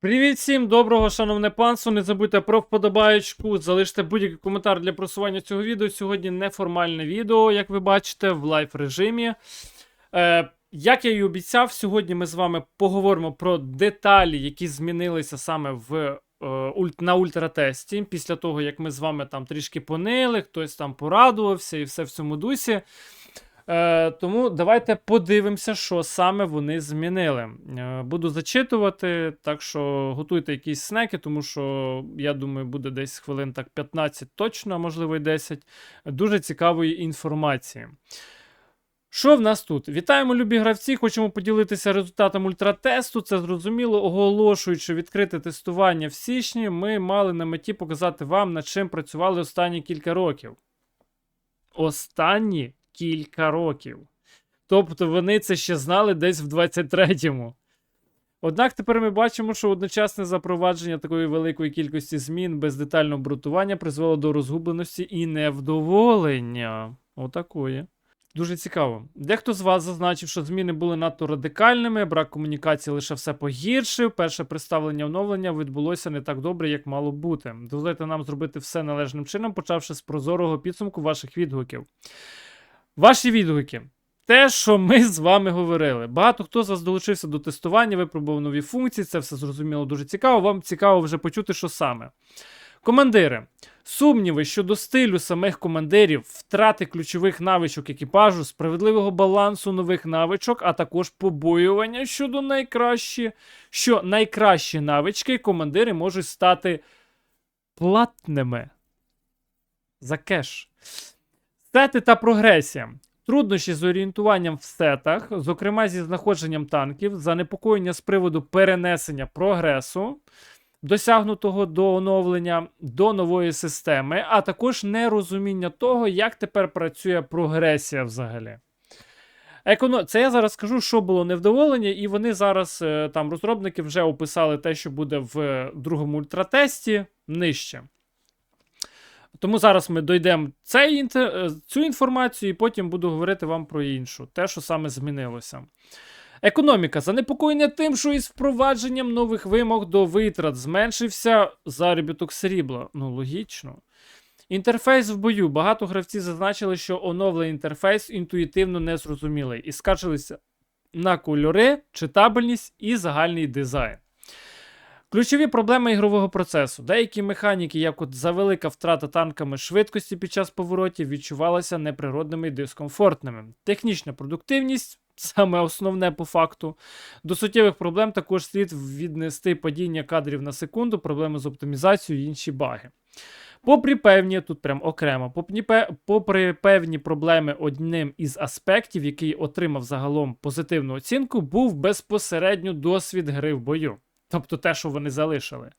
Привіт всім, доброго, шановне панство. Не забудьте про вподобаєчку, залиште будь-який коментар для просування цього відео. Сьогодні неформальне відео, як ви бачите, в лайв режимі. Е, як я і обіцяв, сьогодні ми з вами поговоримо про деталі, які змінилися саме в, е, на ультратесті. Після того, як ми з вами там трішки понили, хтось там порадувався і все в цьому дусі. Е, тому давайте подивимося, що саме вони змінили. Е, буду зачитувати, так що готуйте якісь снеки, тому що я думаю, буде десь хвилин так 15 точно, а можливо й 10. Дуже цікавої інформації. Що в нас тут? Вітаємо, любі гравці! Хочемо поділитися результатом ультратесту. Це зрозуміло, оголошуючи відкрите тестування в січні, ми мали на меті показати вам, над чим працювали останні кілька років. Останні кілька років. Тобто вони це ще знали десь в 23-му. Однак тепер ми бачимо, що одночасне запровадження такої великої кількості змін без детального обґрунтування призвело до розгубленості і невдоволення. Отакої. Дуже цікаво. Дехто з вас зазначив, що зміни були надто радикальними, брак комунікації лише все погіршив. Перше представлення оновлення відбулося не так добре, як мало бути. Дозвольте нам зробити все належним чином, почавши з прозорого підсумку ваших відгуків. Ваші відгуки. Те, що ми з вами говорили. Багато хто з вас долучився до тестування, випробував нові функції, це все зрозуміло дуже цікаво. Вам цікаво вже почути, що саме. Командири. Сумніви щодо стилю самих командирів, втрати ключових навичок екіпажу, справедливого балансу нових навичок, а також побоювання щодо найкращі, що найкращі навички командири можуть стати платними за кеш. Сети та прогресія. Труднощі з орієнтуванням в сетах, зокрема зі знаходженням танків, занепокоєння з приводу перенесення прогресу, досягнутого до оновлення до нової системи, а також нерозуміння того, як тепер працює прогресія взагалі. Еконо... Це я зараз скажу, що було невдоволення, і вони зараз, е, там розробники вже описали те, що буде в другому ультратесті нижче. Тому зараз ми дійдемо цей, е, цю інформацію, і потім буду говорити вам про іншу, те, що саме змінилося. Економіка. Занепокоєння тим, що із впровадженням нових вимог до витрат зменшився заробіток срібла. Ну, логічно. Інтерфейс в бою. Багато гравців зазначили, що оновлений інтерфейс інтуїтивно незрозумілий і скаржилися на кольори, читабельність і загальний дизайн. Ключові проблеми ігрового процесу. Деякі механіки, як от завелика втрата танками швидкості під час поворотів, відчувалися неприродними і дискомфортними. Технічна продуктивність. Саме основне по факту. До суттєвих проблем також слід віднести падіння кадрів на секунду, проблеми з оптимізацією і інші баги. Попри певні, тут прям окремо, попри, певні проблеми, одним із аспектів, який отримав загалом позитивну оцінку, був безпосередньо досвід гри в бою. Тобто те, що вони залишили.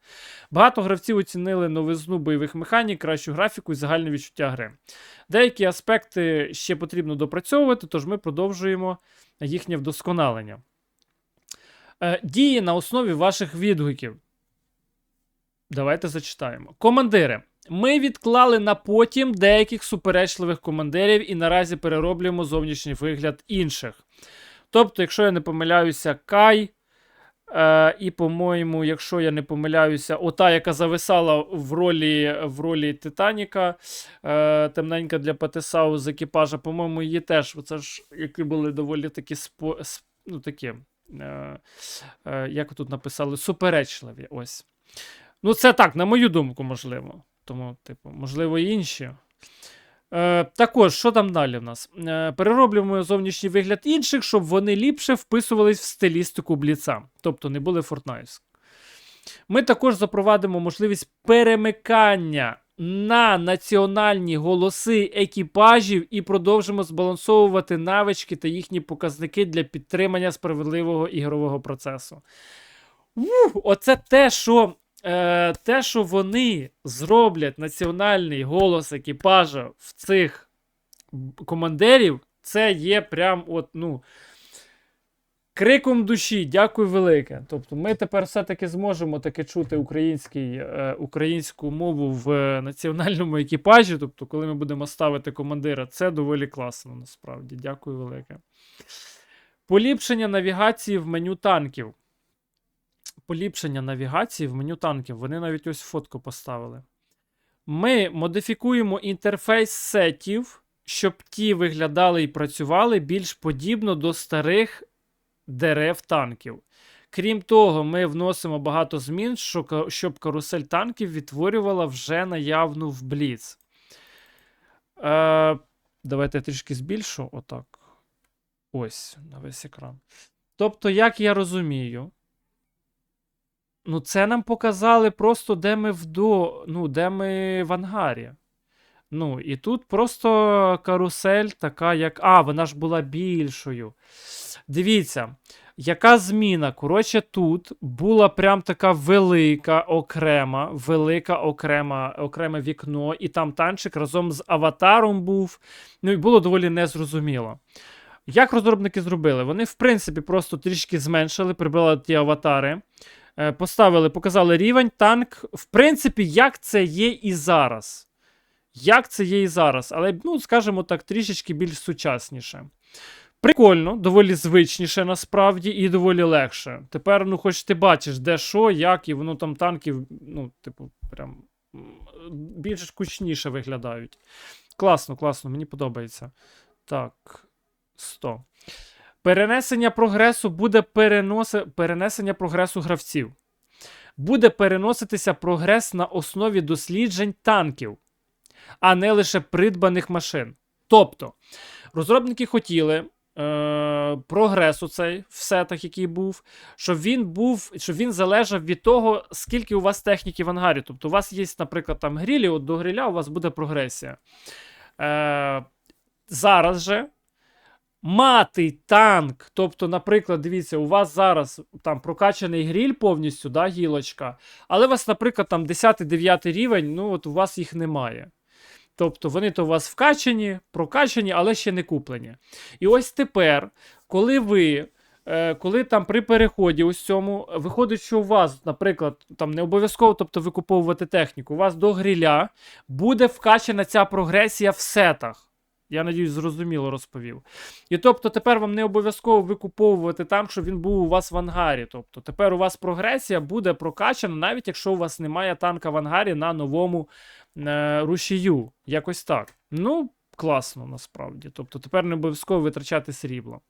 Багато гравців оцінили новизну бойових механік, кращу графіку і загальне відчуття гри. Деякі аспекти ще потрібно допрацьовувати, тож ми продовжуємо їхнє вдосконалення. Е, дії на основі ваших відгуків. Давайте зачитаємо. Командири. Ми відклали на потім деяких суперечливих командирів і наразі перероблюємо зовнішній вигляд інших. Тобто, якщо я не помиляюся, Кай. Е, і, по-моєму, якщо я не помиляюся, ота, яка зависала в ролі в ролі Титаніка, е, темненька для Патесау з екіпажа, по-моєму, її теж. Оце ж які були доволі такі спо, сп- ну, такі, е, е, як тут написали, суперечливі. Ось. Ну, це так, на мою думку, можливо. Тому, типу, можливо, і інші. Е, також, що там далі в нас? Е, перероблюємо зовнішній вигляд інших, щоб вони ліпше вписувались в стилістику бліца, тобто не були Fortnite. Ми також запровадимо можливість перемикання на національні голоси екіпажів і продовжимо збалансовувати навички та їхні показники для підтримання справедливого ігрового процесу. Ух, оце те, що е, те, що вони зроблять національний голос екіпажа в цих командирів, це є прям от, ну. Криком душі, дякую велике. Тобто, ми тепер все-таки зможемо таки чути український, е, українську мову в е, національному екіпажі. Тобто, коли ми будемо ставити командира, це доволі класно, насправді. Дякую велике. Поліпшення навігації в меню танків. Поліпшення навігації в меню танків. Вони навіть ось фотку поставили. Ми модифікуємо інтерфейс сетів, щоб ті виглядали і працювали більш подібно до старих дерев танків. Крім того, ми вносимо багато змін, щоб карусель танків відтворювала вже наявну в Blitz. Е, давайте я трішки збільшу. Отак. Ось, на весь екран. Тобто, як я розумію, ну, це нам показали просто, де ми вдо... ну, де ми в ангарі. Ну, і тут просто карусель така, як. А, вона ж була більшою. Дивіться, яка зміна? Коротше, тут була прям така велика окрема, велика окрема, окреме вікно, і там танчик разом з аватаром був. Ну і було доволі незрозуміло. Як розробники зробили? Вони, в принципі, просто трішки зменшили, прибрали ті аватари, поставили, показали рівень, танк. В принципі, як це є і зараз. Як це є і зараз, але, ну, скажімо так, трішечки більш сучасніше. Прикольно, доволі звичніше насправді і доволі легше. Тепер, ну, хоч ти бачиш, де що, як, і воно там танків, ну, типу, прям більш кучніше виглядають. Класно, класно, мені подобається. Так, 100. Перенесення прогресу буде переноси... перенесення прогресу гравців. Буде переноситися прогрес на основі досліджень танків, а не лише придбаних машин. Тобто, розробники хотіли е, прогрес оцей в сетах, який був, щоб він був, щоб він залежав від того, скільки у вас техніки в ангарі. Тобто, у вас є, наприклад, там грілі, от до гріля у вас буде прогресія. Е, зараз же мати танк. Тобто, наприклад, дивіться, у вас зараз там прокачаний гріль повністю, да, гілочка, але у вас, наприклад, там 10-9 рівень, ну от у вас їх немає. Тобто вони то у вас вкачані, прокачані, але ще не куплені. І ось тепер, коли ви. е, Коли там при переході ось цьому виходить, що у вас, наприклад, там не обов'язково тобто, викуповувати техніку, у вас до гріля буде вкачана ця прогресія в сетах. Я надіюсь, зрозуміло розповів. І тобто тепер вам не обов'язково викуповувати там, щоб він був у вас в ангарі. Тобто тепер у вас прогресія буде прокачана, навіть якщо у вас немає танка в ангарі на новому е, рушію. Якось так. Ну, класно насправді. Тобто тепер не обов'язково витрачати срібло.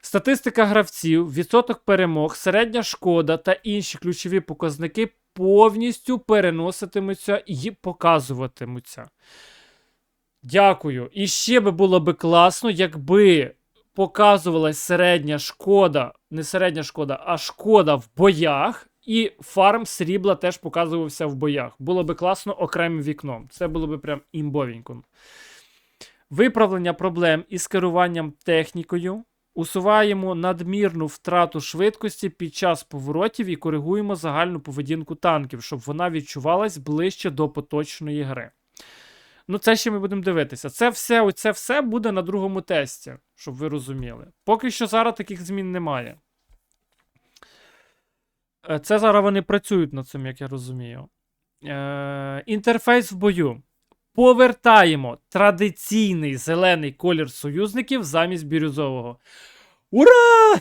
Статистика гравців, відсоток перемог, середня шкода та інші ключові показники повністю переноситимуться і показуватимуться. Дякую. І ще би було би класно, якби показувалась середня шкода, не середня шкода, а шкода в боях, і фарм срібла теж показувався в боях. Було би класно окремим вікном. Це було би прям імбовенько. Виправлення проблем із керуванням технікою. Усуваємо надмірну втрату швидкості під час поворотів і коригуємо загальну поведінку танків, щоб вона відчувалась ближче до поточної гри. Ну, це ще ми будемо дивитися. Це все, це все буде на другому тесті, щоб ви розуміли. Поки що зараз таких змін немає. Е, Це зараз вони працюють над цим, як я розумію. Е, інтерфейс в бою. Повертаємо традиційний зелений колір союзників замість бірюзового. Ура!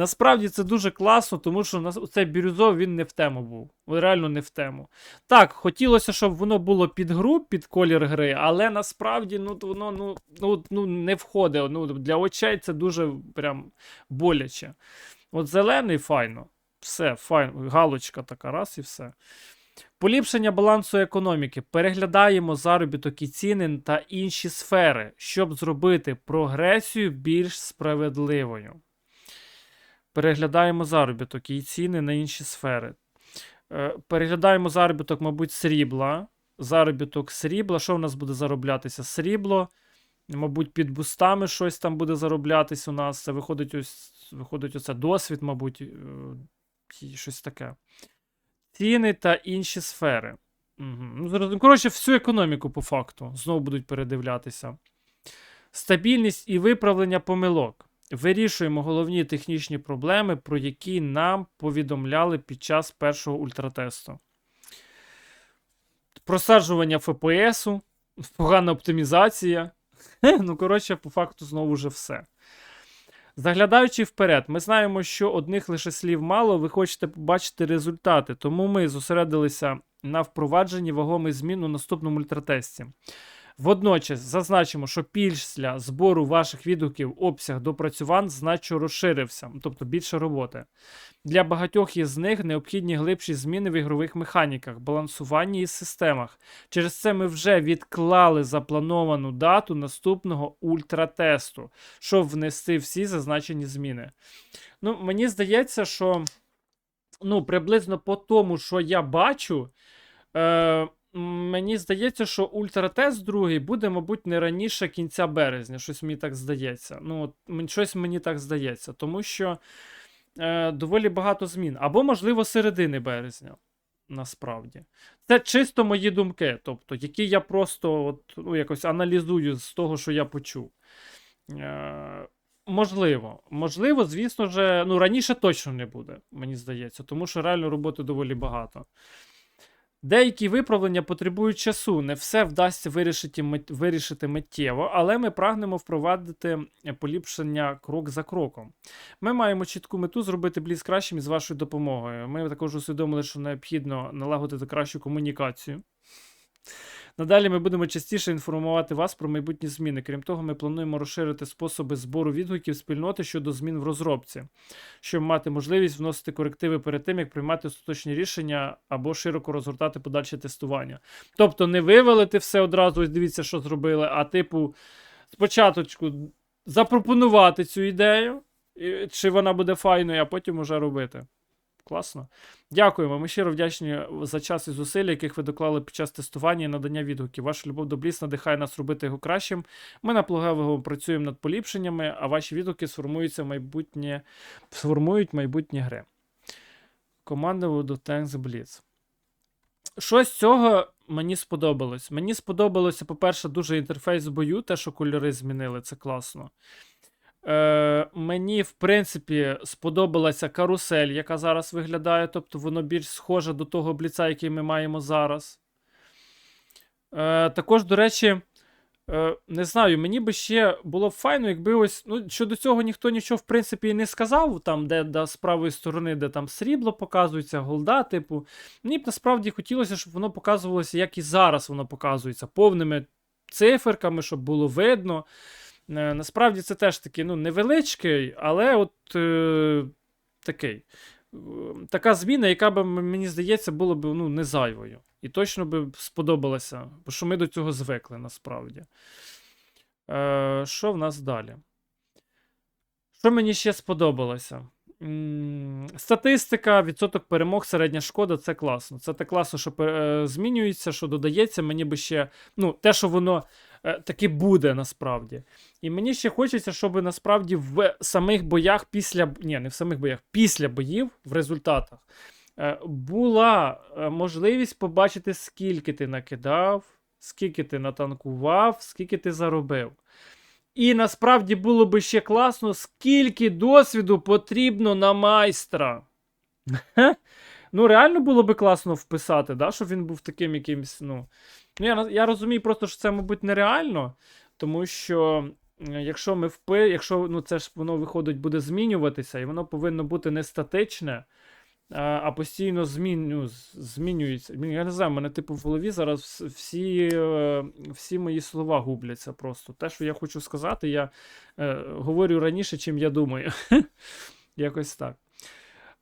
Насправді це дуже класно, тому що цей бірюзовий він не в тему був. Реально не в тему. Так, хотілося, щоб воно було під гру, під колір гри, але насправді ну, воно ну, ну, ну, не входить. Ну, для очей це дуже прям боляче. От зелений файно. Все, файно. Галочка така, раз і все. Поліпшення балансу економіки. Переглядаємо заробіток і ціни та інші сфери, щоб зробити прогресію більш справедливою. Переглядаємо заробіток і ціни на інші сфери. Е, Переглядаємо заробіток, мабуть, срібла. Заробіток срібла. Що в нас буде зароблятися? Срібло. Мабуть, під бустами щось там буде зароблятись у нас. Це виходить ось виходить оце досвід, мабуть, е, щось таке. Ціни та інші сфери. Угу. Ну, Коротше, всю економіку по факту знову будуть передивлятися. Стабільність і виправлення помилок. Вирішуємо головні технічні проблеми, про які нам повідомляли під час першого ультратесту. Просаджування ФПСу, погана оптимізація. Ну, коротше, по факту, знову вже все. Заглядаючи вперед, ми знаємо, що одних лише слів мало, ви хочете побачити результати, тому ми зосередилися на впровадженні вагомих змін у наступному ультратесті. Водночас зазначимо, що після збору ваших відгуків обсяг допрацювань значно розширився, тобто більше роботи. Для багатьох із них необхідні глибші зміни в ігрових механіках, балансуванні і системах. Через це ми вже відклали заплановану дату наступного ультратесту, щоб внести всі зазначені зміни. Ну, мені здається, що ну, приблизно по тому, що я бачу, е, мені здається, що ультратест другий буде, мабуть, не раніше кінця березня. Щось мені так здається. Ну, от, щось мені так здається, тому що е, доволі багато змін. Або, можливо, середини березня. Насправді. Це чисто мої думки, тобто, які я просто от, ну, якось аналізую з того, що я почув. Е, можливо. Можливо, звісно ж, ну, раніше точно не буде, мені здається, тому що реально роботи доволі багато. Деякі виправлення потребують часу, не все вдасться вирішити, вирішити миттєво, але ми прагнемо впровадити е, поліпшення крок за кроком. Ми маємо чітку мету зробити бліз кращим із вашою допомогою. Ми також усвідомили, що необхідно налагодити кращу комунікацію. Надалі ми будемо частіше інформувати вас про майбутні зміни. Крім того, ми плануємо розширити способи збору відгуків спільноти щодо змін в розробці, щоб мати можливість вносити корективи перед тим, як приймати остаточні рішення або широко розгортати подальше тестування. Тобто не вивалити все одразу, ось дивіться, що зробили, а типу, спочатку запропонувати цю ідею, чи вона буде файною, а потім уже робити. Класно. Дякуємо. Ми щиро вдячні за час і зусилля, яких ви доклали під час тестування і надання відгуків. Ваша любов до Бліс надихає нас робити його кращим. Ми наполегливо працюємо над поліпшеннями, а ваші відгуки сформуються в майбутнє, сформують майбутні гри. Команда до Tanks Blitz. Щось з цього мені сподобалось. Мені сподобалося, по-перше, дуже інтерфейс бою, те, що кольори змінили, це класно. Е, мені, в принципі, сподобалася карусель, яка зараз виглядає, тобто воно більш схоже до того бліца, який ми маємо зараз. Е, також, до речі, е, не знаю, мені би ще було б файно, якби ось. Ну, щодо цього ніхто нічого, в принципі, і не сказав, там, де, де з правої сторони, де там срібло показується, голда, типу. Мені б насправді хотілося, щоб воно показувалося, як і зараз воно показується, повними циферками, щоб було видно. Е, Насправді це теж такий ну, невеличкий, але от е, такий. е, Така зміна, яка б, мені здається, була б ну, не зайвою. І точно би сподобалася, бо що ми до цього звикли насправді. Е, що в нас далі? Що мені ще сподобалося? Статистика, відсоток перемог, середня шкода це класно. Це так класно, що е, змінюється, що додається. Мені би ще. Ну, те, що воно таки буде насправді. І мені ще хочеться, щоб насправді в самих боях після. Ні, не в самих боях, після боїв в результатах е, була е, можливість побачити, скільки ти накидав, скільки ти натанкував, скільки ти заробив. І насправді було би ще класно, скільки досвіду потрібно на майстра. Ну, реально було би класно вписати, да, щоб він був таким якимсь. Ну, ну я, я розумію просто, що це, мабуть, нереально, тому що. Якщо ми впи, якщо ну це ж воно виходить, буде змінюватися, і воно повинно бути не статичне, а, постійно зміню, з- змінюється. Я не знаю, в мене типу в голові зараз всі, е, всі мої слова губляться просто. Те, що я хочу сказати, я е, говорю раніше, чим я думаю. Якось так.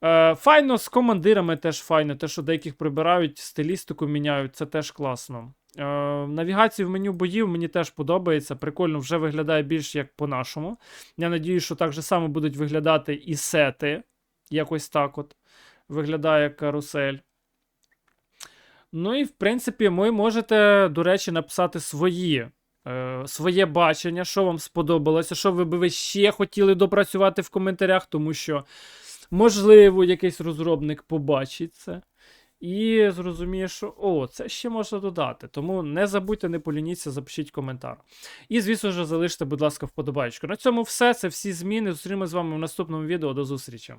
Е, файно з командирами теж файно. Те, що деяких прибирають, стилістику міняють, це теж класно. Е, навігацію в меню боїв мені теж подобається. Прикольно, вже виглядає більш як по-нашому. Я надію, що так же само будуть виглядати і сети. Якось так от виглядає карусель. Ну і в принципі, ви можете, до речі, написати свої, е, своє бачення, що вам сподобалося, що ви би ви ще хотіли допрацювати в коментарях, тому що, можливо, якийсь розробник побачить це. І зрозумієш, що о, це ще можна додати. Тому не забудьте, не полініться, запишіть коментар. І, звісно ж, залиште, будь ласка, вподобайку. На цьому все. Це всі зміни. Зустрінемось з вами в наступному відео. До зустрічі.